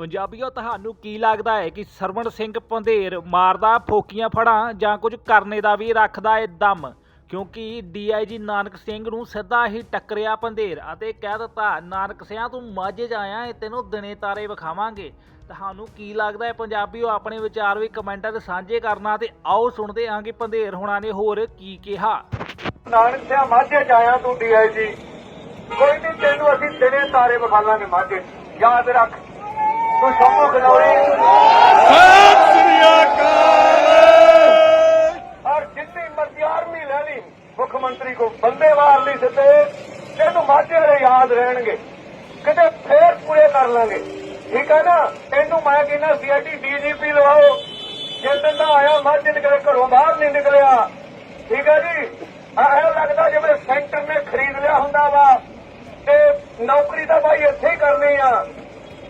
ਪੰਜਾਬੀਓ, ਤੁਹਾਨੂੰ ਕੀ ਲੱਗਦਾ ਹੈ ਕਿ ਸਰਵਣ ਸਿੰਘ ਪੰਧੇਰ ਮਾਰਦਾ ਫੋਕੀਆਂ ਫੜਾਂ ਜਾਂ ਕੁਝ ਕਰਨੇ ਦਾ ਵੀ ਰੱਖਦਾ ਹੈ ਦਮ? ਕਿਉਂਕਿ ਡੀਆਈਜੀ ਨਾਨਕ ਸਿੰਘ ਨੂੰ ਸਿੱਧਾ ਹੀ ਟੱਕਰਿਆ ਪੰਧੇਰ ਅਤੇ ਕਹਿ ਦਿੱਤਾ, ਨਾਨਕ ਸਿਆਂ, ਤੂੰ ਮਾਝੇ 'ਚ ਆਇਆ ਏ ਤੈਨੂੰ ਦਿਨੇ ਤਾਰੇ ਵਿਖਾਵਾਂਗੇ। ਤੁਹਾਨੂੰ ਕੀ ਲੱਗਦਾ ਹੈ ਪੰਜਾਬੀਓ, ਆਪਣੇ ਵਿਚਾਰ ਵੀ ਕਮੈਂਟਾਂ 'ਚ ਸਾਂਝੇ ਕਰਨਾ ਤੇ ਆਓ ਸੁਣਦੇ ਹਾਂ ਕਿ ਪੰਧੇਰ ਹੁਣਾਂ ਨੇ ਹੋਰ ਕੀ ਕਿਹਾ। ਨਾਨਕ ਸਿਆ, ਮਾਝੇ ਚ ਆਇਆ ਤੂੰ ਡੀਆਈਜੀ ਕੋਈ ਨਹੀਂ, ਤੈਨੂੰ ਅਸੀਂ ਦਿਨੇ ਤਾਰੇ ਵਿਖਾਲਾਂਗੇ ਮਾਝੇ। ਯਾਦ ਰੱਖ ਤੂੰ ਸ਼ੰਭੂ ਗਨੌਰੀ ਔਰ ਜਿੰਨੀ ਮਰਜ਼ੀ ਆਰਮੀ ਲੈ ਲਈ, ਮੁੱਖ ਮੰਤਰੀ ਕੋ ਬੰਦੇ ਵਾਰ ਲਈ ਸਿੱਧੇ ਤੈਨੂੰ ਮਾਝੇ ਵਾਲੇ ਯਾਦ ਰਹਿਣਗੇ, ਕਿਤੇ ਫੇਰ ਪੂਰੇ ਕਰ ਲਾਂਗੇ। ਠੀਕ ਹੈ ਨਾ? ਤੈਨੂੰ ਮੈਂ ਕਹਿੰਦਾ ਸੀਆਈਡੀ ਡੀਜੀਪੀ ਲਵਾਓ। ਜਿਸ ਦਿਨ ਦਾ ਆਇਆ, ਮਾਝੇ ਨਿਕਲੇ, ਘਰੋਂ ਬਾਹਰ ਨਹੀਂ ਨਿਕਲਿਆ। ਠੀਕ ਹੈ ਜੀ? ਐਂ ਲੱਗਦਾ ਜਿਵੇਂ ਸੈਂਟਰ ਨੇ ਖਰੀਦ ਲਿਆ ਹੁੰਦਾ ਵਾ। ਤੇ ਨੌਕਰੀ ਤਾਂ ਭਾਈ ਇੱਥੇ ਹੀ ਕਰਨੀ ਆ।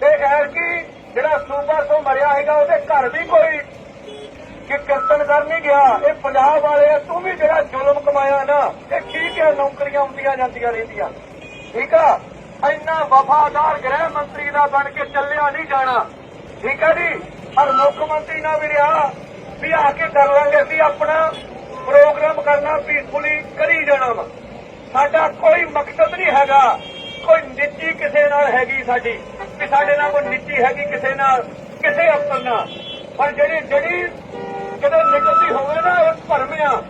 ਤੇ ਐਰ ਕੀ? ਜਿਹੜਾ ਸੂਬਾ ਤੋਂ ਮਰਿਆ ਹੈਗਾ, ਉਹਦੇ ਘਰ ਵੀ ਕੋਈ ਕਿ ਕੀਰਤਨ ਕਰ ਨਹੀਂ ਗਿਆ। ਇਹ ਪੰਜਾਬ ਵਾਲੇ ਤੂੰ ਵੀ ਜਿਹੜਾ ਜ਼ੁਲਮ ਕਮਾਇਆ ਨਾ, ਇਹ ਠੀਕ ਹੈ ਨੌਕਰੀਆਂ ਹੁੰਦੀਆਂ ਜਾਂਦੀਆਂ ਰਹਿੰਦੀਆਂ? ਠੀਕ ਆ? ਇੰਨਾ ਵਫਾਦਾਰ ਗ੍ਰਹਿ ਮੰਤਰੀ ਦਾ ਬਣ ਕੇ ਚੱਲਿਆ ਨਹੀਂ ਜਾਣਾ। ਠੀਕ ਹੈ ਜੀ? ਪਰ ਮੁੱਖ ਮੰਤਰੀ ਨਾਲ ਵੀ ਰਿਹਾ, ਵੀ ਆ ਕੇ ਕਰ ਲਾਂਗੇ ਅਸੀਂ ਆਪਣਾ ਪ੍ਰੋਗਰਾਮ ਕਰਨਾ ਪੀਸਫੁਲੀ ਕਰੀ ਜਾਣਾ ਵਾ। ਸਾਡਾ ਕੋਈ ਮਕਸਦ ਨਹੀਂ ਹੈਗਾ, ਕੋਈ ਨਿੱਜੀ ਕਿਸੇ ਨਾਲ ਹੈਗੀ ਸਾਡੀ। ਕਿ ਸਾਡੇ ਨਾਲ ਕੋਈ ਨੀਤੀ ਹੈਗੀ ਕਿਸੇ ਨਾਲ, ਕਿਸੇ ਅਫਸਰ ਨਾਲ। ਪਰ ਜਿਹੜੀ ਜਿਹੜੀ ਕਦੇ ਨਿਕਲਦੀ ਹੋਵੇ ਨਾ ਇਹ ਭਰਮ ਆ।